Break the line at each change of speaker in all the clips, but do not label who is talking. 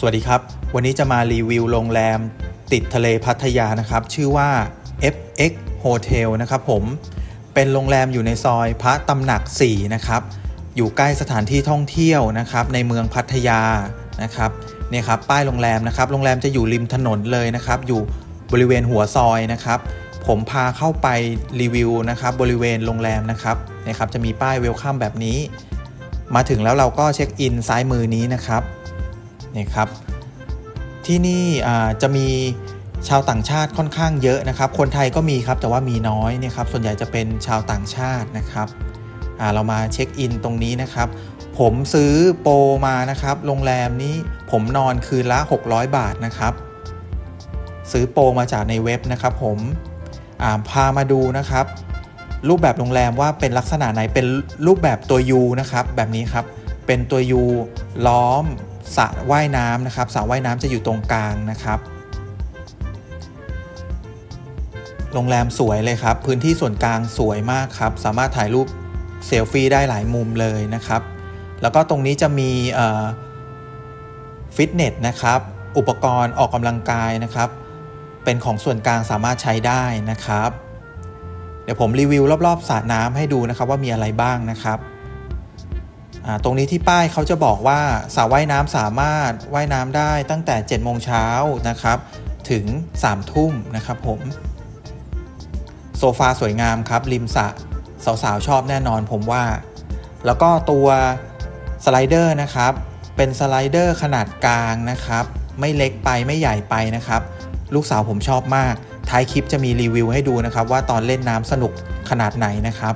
สวัสดีครับ วันนี้จะมารีวิวโรงแรม ติดทะเลพัทยานะครับ ชื่อว่า FX Hotel นะครับผม เป็นโรงแรมอยู่ในซอยพระตำหนัก 4 นะครับ อยู่ใกล้สถานที่ท่องเที่ยวนะครับ ในเมืองพัทยานะครับเนี่ยครับป้ายโรงแรมนะครับ โรงแรมจะอยู่ริมถนนเลยนะครับ อยู่บริเวณหัวซอยนะครับ ผมพาเข้าไปรีวิวนะครับ บริเวณโรงแรมนะครับนี่ยครับ จะมีป้ายเวลคัมแบบนี้ มาถึงแล้วเราก็เช็คอินซ้ายมือนี้นะครับ นี่ครับ ที่นี่จะมีชาวต่างชาติค่อนข้างเยอะนะครับ คนไทยก็มีครับแต่ว่ามีน้อยเนี่ยครับ ส่วนใหญ่จะเป็นชาวต่างชาตินะครับเรามาเช็คอินตรงนี้นะครับ ผมซื้อโปรมานะครับ โรงแรมนี้ผมนอนคืนละ 600 บาทนะครับ ซื้อโปรมาจากในเว็บนะครับ ผมาพามาดูนะครับ รูปแบบโรงแรมว่าเป็นลักษณะไหนเป็นรูปแบบตัว U นะครับ แบบนี้ครับ เป็นตัว U ล้อม ระว่ายน้ำนะครับสระว่ายน้ำจะอยู่ตรงกลางนะครับโรงแรมสวยเลยครับ พื้นที่ส่วนกลางสวยมากครับ สามารถถ่ายรูปเซลฟี่ได้หลายมุมเลยนะครับ แล้วก็ตรงนี้จะมีฟิตเนสนะครับ อุปกรณ์ออกกำลังกายนะครับ เป็นของส่วนกลางสามารถใช้ได้นะครับ เดี๋ยวผมรีวิวรอบๆสระน้ำให้ดูนะครับว่ามีอะไรบ้างนะครับ ตรงนี้ที่ป้ายเขาจะบอกว่าสระว่ายน้ำสามารถว่ายน้ำได้ตั้งแต่ 7 โมงเช้านะครับถึง 3 ทุ่มนะครับผม โซฟาสวยงามครับ ริมสระสาวๆ ชอบแน่นอนผมว่า แล้วก็ตัวสไลเดอร์นะครับ เป็นสไลเดอร์ขนาดกลางนะครับ ไม่เล็กไปไม่ใหญ่ไปนะครับ ลูกสาวผมชอบมาก ท้ายคลิปจะมีรีวิวให้ดูนะครับ ว่าตอนเล่นน้ำสนุกขนาดไหนนะครับ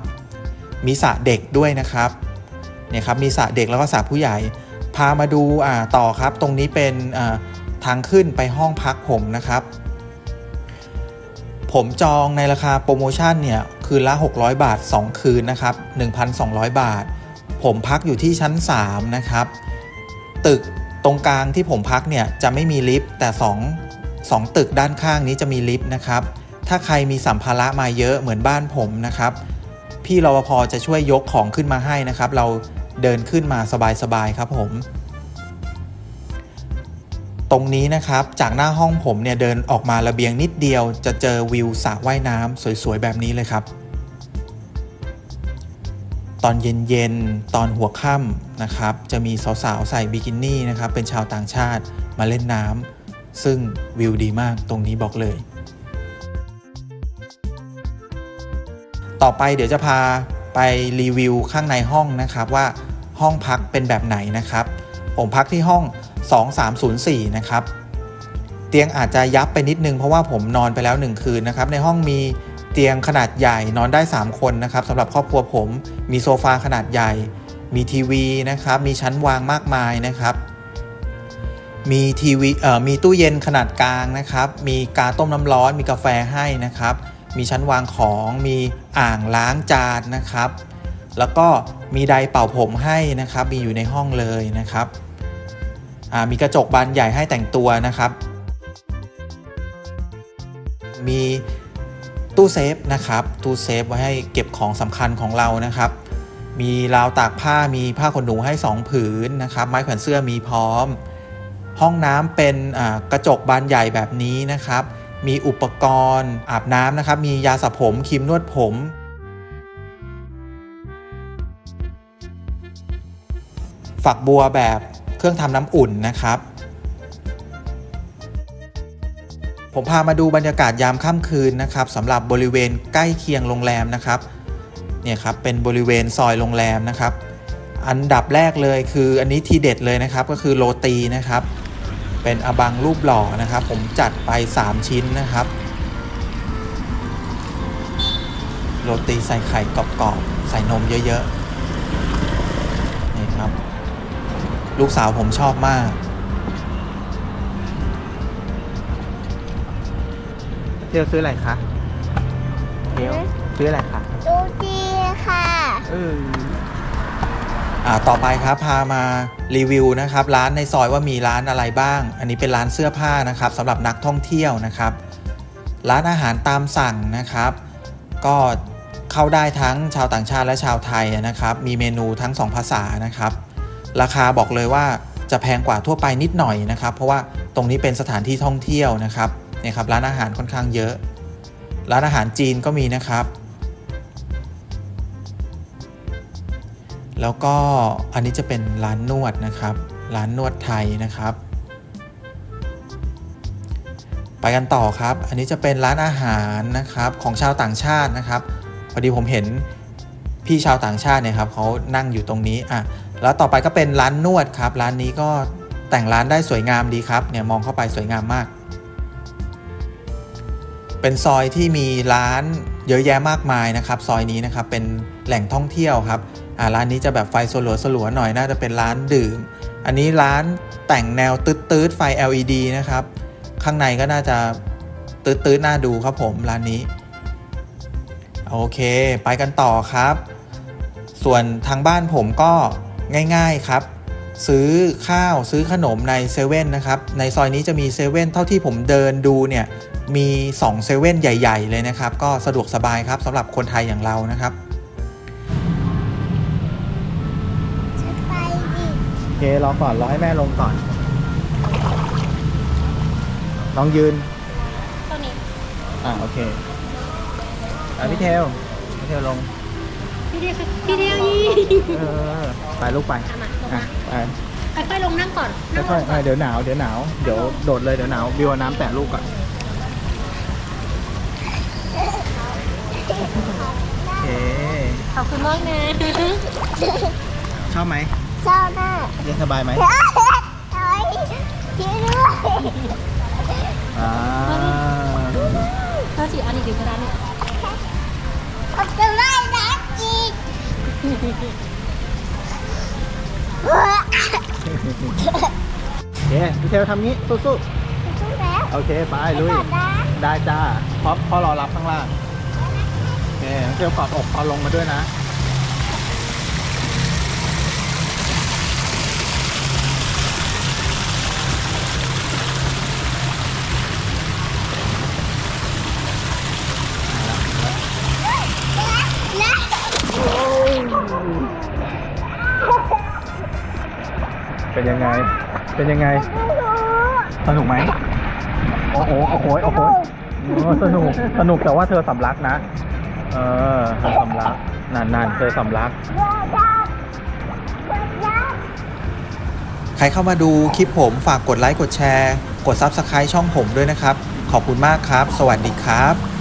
มีสระเด็กด้วยนะครับ เนี่ยครับมีสระเด็กแล้วก็สระผู้ใหญ่ พามาดูต่อครับ ตรงนี้เป็นทางขึ้นไปห้องพักผมนะครับ ผมจองในราคาโปรโมชั่นเนี่ยคืนละ 600 บาท 2 คืนนะครับ 1,200 บาท ผมพักอยู่ที่ชั้น 3 นะครับ ตึกตรงกลางที่ผมพักเนี่ยจะไม่มีลิฟต์แต่ 2 2 ตึกด้านข้างนี้จะมีลิฟต์นะครับ ถ้าใครมีสัมภาระมาเยอะเหมือนบ้านผมนะครับ พี่รปภจะช่วยยกของขึ้นมาให้นะครับ เรา เดินขึ้นมาสบายๆครับผม ตรงนี้นะครับจากหน้าห้องผมเนี่ยเดินออกมาระเบียงนิดเดียวจะเจอวิวสระว่ายน้ำสวยๆแบบนี้เลยครับ ตอนเย็นๆตอนหัวค่ำนะครับ จะมีสาวๆใส่บิกินี่นะครับ เป็นชาวต่างชาติมาเล่นน้ำซึ่งวิวดีมากตรงนี้บอกเลย ต่อไปเดี๋ยวจะพา ไปรีวิวข้างในห้องนะครับว่าห้องพักเป็นแบบไหนนะครับ ผมพักที่ห้อง 2304 นะครับ เตียงอาจจะยับไปนิดนึงเพราะว่าผมนอนไปแล้ว 1 คืนนะครับ ในห้องมีเตียงขนาดใหญ่นอนได้ 3 คนนะครับสำหรับครอบครัวผมมีโซฟาขนาดใหญ่ มีทีวีนะครับ มีชั้นวางมากมายนะครับมีทีวีเอ่อมีตู้เย็นขนาดกลางนะครับ มีกาต้มน้ำร้อน มีกาแฟให้นะครับ มีชั้นวางของ มีอ่างล้างจานนะครับ แล้วก็มีไดร์เป่าผมให้นะครับ มีอยู่ในห้องเลยนะครับอ่ามีกระจกบานใหญ่ให้แต่งตัวนะครับ มีตู้เซฟนะครับ ตู้เซฟไว้ให้เก็บของสำคัญของเรานะครับ มีราวตากผ้า มีผ้าขนหนูให้ 2 ผืนนะครับ ไม้แขวนเสื้อมีพร้อม ห้องน้ำเป็นอ่ากระจกบานใหญ่แบบนี้นะครับ มีอุปกรณ์ อาบน้ำนะครับ มียาสระผมครีมนวดผม ฝักบัวแบบเครื่องทำน้ำอุ่นนะครับ ผมพามาดูบรรยากาศยามค่ำคืนนะครับสำหรับบริเวณใกล้เคียงโรงแรมนะครับเนี่ยครับเป็นบริเวณซอยโรงแรมนะครับ อันดับแรกเลยคืออันนี้ทีเด็ดเลยนะครับก็คือโรตีนะครับ เป็นอบังรูปหล่อนะครับ ผมจัดไป 3 ชิ้นนะครับ โรตีใส่ไข่กรอบๆใส่นมเยอะๆนี่ครับ ลูกสาวผมชอบมากเที่ยวซื้ออะไรคะเที่ยวซื้ออะไรคะ
ดูดีค่ะ
เอออ่า ต่อไปครับพามารีวิวนะครับร้านในซอยว่ามีร้านอะไรบ้าง อันนี้เป็นร้านเสื้อผ้านะครับสำหรับนักท่องเที่ยวนะครับ ร้านอาหารตามสั่งนะครับ ก็เข้าได้ทั้งชาวต่างชาติและชาวไทยนะครับ มีเมนูทั้งสองภาษานะครับ ราคาบอกเลยว่าจะแพงกว่าทั่วไปนิดหน่อยนะครับ เพราะว่าตรงนี้เป็นสถานที่ท่องเที่ยวนะครับเนี่ยครับร้านอาหารค่อนข้างเยอะ ร้านอาหารจีนก็มีนะครับ แล้วก็อันนี้จะเป็นร้านนวดนะครับ ร้านนวดไทยนะครับ ไปกันต่อครับ อันนี้จะเป็นร้านอาหารนะครับของชาวต่างชาตินะครับ พอดีผมเห็นพี่ชาวต่างชาติเนี่ยครับเขานั่งอยู่ตรงนี้อะแล้วต่อไปก็เป็นร้านนวดครับ ร้านนี้ก็แต่งร้านได้สวยงามดีครับเนี่ยมองเข้าไปสวยงามมาก เป็นซอยที่มีร้านเยอะแยะมากมายนะครับ ซอยนี้นะครับเป็นแหล่งท่องเที่ยวครับ อ่าร้านนี้จะแบบไฟสลัวสลัวๆหน่อยน่าจะเป็นร้านดื่ม อันนี้ร้านแต่งแนวตืดๆไฟ LED นะครับ ข้างในก็น่าจะตืดๆน่าดูครับผมร้านนี้ โอเค ไปกันต่อครับ ส่วนทางบ้านผมก็ง่ายๆครับ ซื้อข้าวซื้อขนมในเซเว่นนะครับ ในซอยนี้จะมีเซเว่นเท่าที่ผมเดินดูเนี่ยมี2เซเว่นใหญ่ ๆ เลยนะครับ ก็สะดวกสบายครับสำหรับคนไทยอย่างเรานะครับ รอก่อนรอให้แม่ลงก่อน น้องยืน
ตัวนี้
อ่าโอเค อะพี่เทลพี่เทลลง
พี่เดียวพี่เดียวยี่
เออ ไปลูกไป
เอามาลง
อะ
มา
ไป
ค่อยๆลงนั่งก่อน นั่งล
ค่อย
ง
ๆ
ก่อน
เดี๋ยวหนาว เดี๋ยวหนาว เดี๋ยวโดดเลยเดี๋ยวหนาว บิวเอาน้ำแตะลูกก่อน โอเค
ขอบคุณมากนะ
ชอบไหม
ชอบมาก
เย็นสบายไหม
เฮ้ยช่วยด้วย
อ่า
เราจีอันนี้ดีก็ได้เนี่ยผมจะไล่น้ำอีก
โอเคพี่เทลทำงี้สู้
สู้แล้ว
ๆโอเคไปลุย
ก่อนนะ
ได้จ้าพอพ่อรอรับข้างล่างโอเคเที่ยวกอดอกพอลงมาด้วยนะ
นะ
เป็นยังไง เป็นยังไง สนุกไหมโอ้โหโอ้โหโอ้โหสนุก สนุกแต่ว่าเธอสำลักนะ เออเธอสำลักนานๆเธอสำลัก ใครเข้ามาดูคลิปผมฝากกดไลค์กดแชร์ กด Subscribe ช่องผมด้วยนะครับ ขอบคุณมากครับ สวัสดีครับ